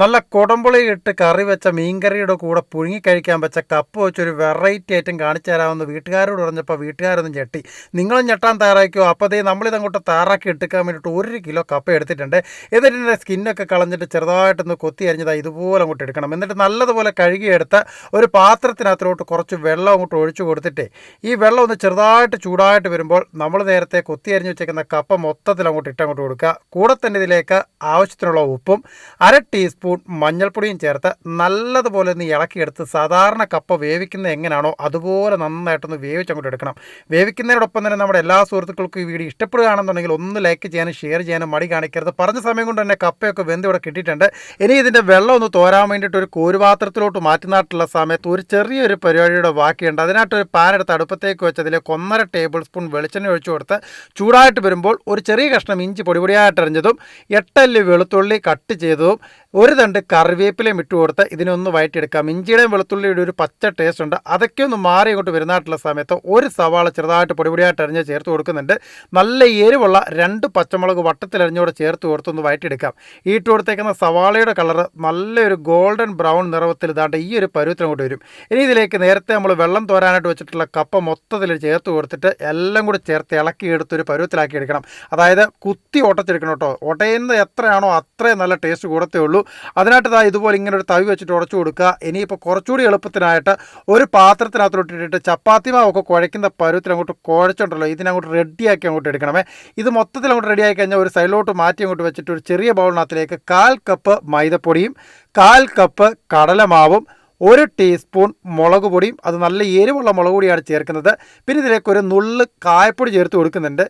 നല്ല കുടമ്പുളി ഇട്ട് കറി വെച്ച മീൻകറിയുടെ കൂടെ പുഴുങ്ങി കഴിക്കാൻ വെച്ച കപ്പ് വെച്ചൊരു വെറൈറ്റി ഐറ്റം കാണിച്ചു തരാമെന്ന് വീട്ടുകാരോട് പറഞ്ഞപ്പോൾ വീട്ടുകാരൊന്നും ഞെട്ടി. നിങ്ങളും ഞെട്ടാൻ തയ്യാറാക്കിയോ അപ്പോൾ ദേ നമ്മളിതങ്ങോട്ട് തയ്യാറാക്കി എടുക്കാൻ വേണ്ടിയിട്ട് ഒരു കിലോ കപ്പ എടുത്തിട്ടുണ്ട്. എന്നിട്ട് സ്കിന്നൊക്കെ കളഞ്ഞിട്ട് ചെറുതായിട്ടൊന്ന് കൊത്തി അരിഞ്ഞത് ഇതുപോലെ അങ്ങോട്ട് എടുക്കണം. എന്നിട്ട് നല്ലതുപോലെ കഴുകിയെടുത്ത ഒരു പാത്രത്തിനകത്തോട്ട് കുറച്ച് വെള്ളം അങ്ങോട്ട് ഒഴിച്ചു കൊടുത്തിട്ട് ഈ വെള്ളം ഒന്ന് ചെറുതായിട്ട് ചൂടായിട്ട് വരുമ്പോൾ നമ്മൾ നേരത്തെ കൊത്തി അരിഞ്ഞ് വെച്ചേക്കുന്ന കപ്പ മൊത്തത്തിൽ അങ്ങോട്ട് ഇട്ടങ്ങോട്ട് കൊടുക്കുക. കൂടെ തന്നെ ഇതിലേക്ക് ആവശ്യത്തിനുള്ള ഉപ്പും അര ടീസ്പൂൺ മഞ്ഞൾപ്പൊടിയും ചേർത്ത് നല്ലതുപോലെ ഒന്ന് ഇളക്കിയെടുത്ത് സാധാരണ കപ്പ വേവിക്കുന്ന എങ്ങനെയാണോ അതുപോലെ നന്നായിട്ടൊന്ന് വേവിച്ച് അങ്ങോട്ട് എടുക്കണം. വേവിക്കുന്നതിനോടൊപ്പം തന്നെ നമ്മുടെ എല്ലാ സുഹൃത്തുക്കൾക്കും ഈ വീഡിയോ ഇഷ്ടപ്പെടുകയാണെന്നുണ്ടെങ്കിൽ ഒന്ന് ലൈക്ക് ചെയ്യാനും ഷെയർ ചെയ്യാനും മടി കാണിക്കരുത്. പറഞ്ഞ സമയം കൊണ്ട് തന്നെ കപ്പയൊക്കെ വെന്ത് ഇവിടെ കിട്ടിയിട്ടുണ്ട്. ഇനി ഇതിന്റെ വെള്ളം ഒന്ന് തോരാൻ വേണ്ടിയിട്ട് ഒരു കോരുപാത്രത്തിലോട്ട് മാറ്റുന്നായിട്ടുള്ള സമയത്ത് ഒരു ചെറിയൊരു പരിപാടിയുടെ ബാക്കിയുണ്ട്. അതിനായിട്ട് ഒരു പാൻ എടുത്ത് അടുപ്പത്തേക്ക് വെച്ച് അതിലേക്ക് ഒന്നര ടേബിൾ സ്പൂൺ വെളിച്ചെണ്ണ ഒഴിച്ചു കൊടുത്ത് ചൂടായിട്ട് വരുമ്പോൾ ഒരു ചെറിയ കഷ്ണം ഇഞ്ചി പൊടിപൊടിയായിട്ട് എറിഞ്ഞതും എട്ടല്ലി വെളുത്തുള്ളി കട്ട് ചെയ്തതും ഒരു തണ്ട് കറിവേപ്പിലയും ഇട്ട് കൊടുത്ത് ഇതിനൊന്ന് വയറ്റിയെടുക്കാം. ഇഞ്ചിയുടെയും വെളുത്തുള്ളിയുടെ ഒരു പച്ച ടേസ്റ്റ് ഉണ്ട്. അതൊക്കെ ഒന്ന് മാറി ഇങ്ങോട്ട് വരുന്നതായിട്ടുള്ള സമയത്ത് ഒരു സവാള ചെറുതായിട്ട് പൊടിപൊടിയായിട്ട് അരിഞ്ഞ് ചേർത്ത് കൊടുക്കുന്നുണ്ട്. നല്ല എരിവുള്ള രണ്ട് പച്ചമുളക് വട്ടത്തിലരിഞ്ഞൂടെ ചേർത്ത് കൊടുത്തൊന്ന് വയറ്റിയെടുക്കാം. ഇട്ട് കൊടുത്തേക്കുന്ന സവാളയുടെ കളർ നല്ലൊരു ഗോൾഡൻ ബ്രൗൺ നിറവത്തിൽ ഇതാണ്ട് ഈ ഒരു പരുവത്തിന് അങ്ങോട്ട് വരും. ഇനി ഇതിലേക്ക് നേരത്തെ നമ്മൾ വെള്ളം തോരാനായിട്ട് വെച്ചിട്ടുള്ള കപ്പ മൊത്തത്തിൽ ചേർത്ത് കൊടുത്തിട്ട് എല്ലാം കൂടി ചേർത്ത് ഇളക്കി എടുത്തൊരു പരുവത്തിലാക്കി എടുക്കണം. അതായത് കുത്തി ഒട്ടച്ചെടുക്കണം കേട്ടോ. ഒട്ടയുന്നത് എത്രയാണോ അത്രയും നല്ല ടേസ്റ്റ് കൂടത്തേ ഉള്ളൂ. അതിനായിട്ട് ഇതാ ഇതുപോലെ ഇങ്ങനെ ഒരു തവി വെച്ചിട്ട് ഉടച്ചു കൊടുക്കുക. ഇനിയിപ്പോൾ കുറച്ചുകൂടി എളുപ്പത്തിനായിട്ട് ഒരു പാത്രത്തിനകത്തോട്ട് ഇട്ടിട്ട് ചപ്പാത്തി മാവൊക്കെ കുഴയ്ക്കുന്ന പരുവത്തിൽ അങ്ങോട്ട് കുഴച്ചുണ്ടല്ലോ. ഇതിനങ്ങോട്ട് റെഡിയാക്കി അങ്ങോട്ട് എടുക്കണമേ. ഇത് മൊത്തത്തിൽ അങ്ങോട്ട് റെഡിയാക്കി കഴിഞ്ഞാൽ ഒരു സൈഡിലോട്ട് മാറ്റി അങ്ങോട്ട് വെച്ചിട്ട് ഒരു ചെറിയ ബൗളിനകത്തിലേക്ക് കാൽ കപ്പ് മൈദപ്പൊടിയും കാൽ കപ്പ് കടലമാവും ഒരു ടീസ്പൂൺ മുളക് പൊടിയും അത് നല്ല എരിവുള്ള മുളക് പൊടിയാണ് ചേർക്കുന്നത്. പിന്നെ ഇതിലേക്ക് ഒരു നുള്ള് കായപ്പൊടി ചേർത്ത് കൊടുക്കുന്നുണ്ട്.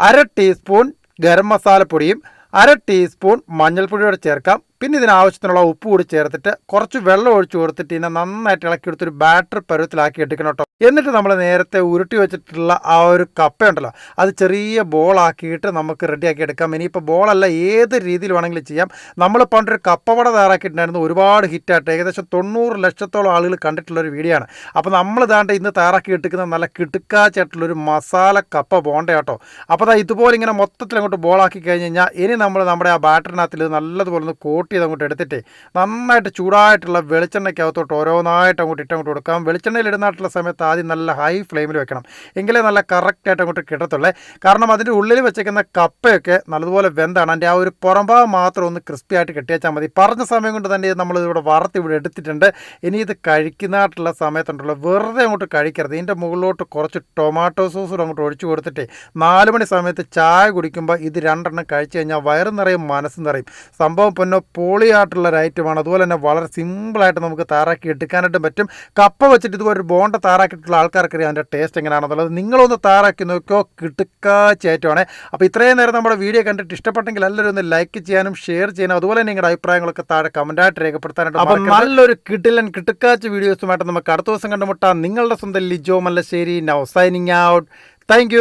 അര ടീസ്പൂൺ ഗരം മസാലപ്പൊടിയും അര ടീസ്പൂൺ മഞ്ഞൾപ്പൊടിയോടെ ചേർക്കാം. പിന്നെ ഇതിനാവശ്യത്തിനുള്ള ഉപ്പ് കൂടി ചേർത്തിട്ട് കുറച്ച് വെള്ളം ഒഴിച്ച് കൊടുത്തിട്ട് ഇതിനെ നന്നായിട്ട് ഇളക്കി എടുത്തൊരു ബാറ്റർ പരുവത്തിലാക്കി എടുക്കണം കേട്ടോ. എന്നിട്ട് നമ്മൾ നേരത്തെ ഉരുട്ടി വെച്ചിട്ടുള്ള ആ ഒരു കപ്പയുണ്ടല്ലോ അത് ചെറിയ ബോളാക്കിയിട്ട് നമുക്ക് റെഡിയാക്കി എടുക്കാം. ഇനിയിപ്പോൾ ബോളല്ല ഏത് രീതിയിൽ വേണമെങ്കിലും ചെയ്യാം. നമ്മൾ പണ്ടൊരു കപ്പവട തയ്യാറാക്കിയിട്ടുണ്ടായിരുന്നു ഒരുപാട് ഹിറ്റായിട്ട്. ഏകദേശം തൊണ്ണൂറ് ലക്ഷത്തോളം ആളുകൾ കണ്ടിട്ടുള്ള ഒരു വീഡിയോ ആണ്. അപ്പോൾ നമ്മൾ ഇതാണ്ട് ഇന്ന് തയ്യാറാക്കി എടുക്കുന്ന നല്ല കിടുക്കാച്ചായിട്ടുള്ളൊരു മസാല കപ്പ ബോണ്ട കേട്ടോ അപ്പോൾ അതാ ഇതുപോലെ ഇങ്ങനെ മൊത്തത്തിൽ അങ്ങോട്ട് ബോളാക്കി കഴിഞ്ഞ് കഴിഞ്ഞാൽ ഇനി നമ്മൾ നമ്മുടെ ആ ബാറ്ററിനകത്തിൽ നല്ലതുപോലെ ഒന്ന് കോട്ട് ചെയ്ത് അങ്ങോട്ട് എടുത്തിട്ട് നന്നായിട്ട് ചൂടായിട്ടുള്ള വെളിച്ചെണ്ണയ്ക്കകത്തോട്ട് ഓരോന്നായിട്ട് അങ്ങോട്ട് ഇട്ടങ്ങോട്ട് കൊടുക്കാം. വെളിച്ചെണ്ണയിൽ ഇടുന്നായിട്ടുള്ള സമയത്ത് ആദ്യം നല്ല ഹൈ ഫ്ലെയിമിൽ വെക്കണം. എങ്കിലേ നല്ല കറക്റ്റായിട്ട് അങ്ങോട്ട് കിട്ടത്തുള്ളേ. കാരണം അതിന്റെ ഉള്ളിൽ വെച്ചേക്കുന്ന കപ്പയൊക്കെ നല്ലതുപോലെ വെന്താണ്. അതിന്റെ ആ ഒരു പുറംഭാഗം മാത്രം ഒന്ന് ക്രിസ്പി ആയിട്ട് കെട്ടിയാച്ചാൽ മതി. പറഞ്ഞ സമയം കൊണ്ട് തന്നെ നമ്മൾ ഇവിടെ വറുത്ത് ഇവിടെ എടുത്തിട്ടുണ്ട്. ഇനി ഇത് കഴിക്കുന്നതായിട്ടുള്ള സമയത്തുണ്ടല്ലോ. വെറുതെ അങ്ങോട്ട് കഴിക്കരുത്. ഇതിന്റെ മുകളിലോട്ട് കുറച്ച് ടൊമാറ്റോ സോസ് കൂടെ അങ്ങോട്ട് ഒഴിച്ചു കൊടുത്തിട്ട് നാല് മണി സമയത്ത് ചായ കുടിക്കുമ്പോൾ ഇത് രണ്ടെണ്ണം കഴിച്ചു കഴിഞ്ഞാൽ വയറ് നിറയും മനസ്സ് നിറയും. സംഭവം പൊന്നോ പോളിയായിട്ടുള്ള ഒരു ഐറ്റമാണ് അതുപോലെ തന്നെ വളരെ സിമ്പിളായിട്ട് നമുക്ക് തയ്യാറാക്കി എടുക്കാനായിട്ടും പറ്റും. കപ്പ വെച്ചിട്ട് ഇതുപോലെ ഒരു ബോണ്ട തയ്യാറാക്കിയിട്ടുള്ള ആൾക്കാർക്കറിയാം അതിന്റെ ടേസ്റ്റ് എങ്ങനെയാണെന്നുള്ളത്. നിങ്ങളൊന്ന് താറാക്കി നോക്കിയോ കിട്ടുക്കാച്ചേറ്റമാണ് അപ്പോൾ ഇത്രയും നേരം നമ്മുടെ വീഡിയോ കണ്ടിട്ട് ഇഷ്ടപ്പെട്ടെങ്കിൽ എല്ലാവരും ഒന്ന് ലൈക്ക് ചെയ്യാനും ഷെയർ ചെയ്യാനും അതുപോലെ തന്നെ നിങ്ങളുടെ അഭിപ്രായങ്ങളൊക്കെ താഴെ കമന്റായിട്ട് രേഖപ്പെടുത്താനായിട്ട് അപ്പോൾ നല്ലൊരു കിടിലൻ കിട്ടുക്കാച്ച് വീഡിയോസുമായിട്ട് നമുക്ക് അടുത്ത ദിവസം കണ്ടുമുട്ടാം. നിങ്ങളുടെ സ്വന്തം Lijo Mallassery. Now signing out thank